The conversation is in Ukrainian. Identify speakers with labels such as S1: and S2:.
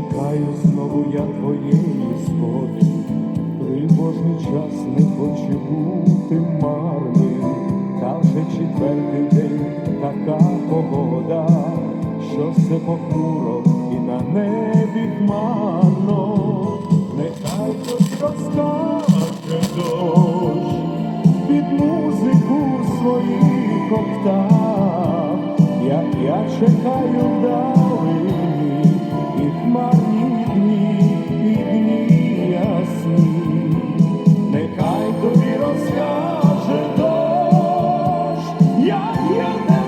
S1: Чекаю знову я твоєї згоди, тривожний час не хоче бути марним, та вже четвертий день така погода, що все похмуро і на небі хмарно, нехай хтось розкаже дощ під музику своїх октав, як я чекаю вдали yeah, yeah.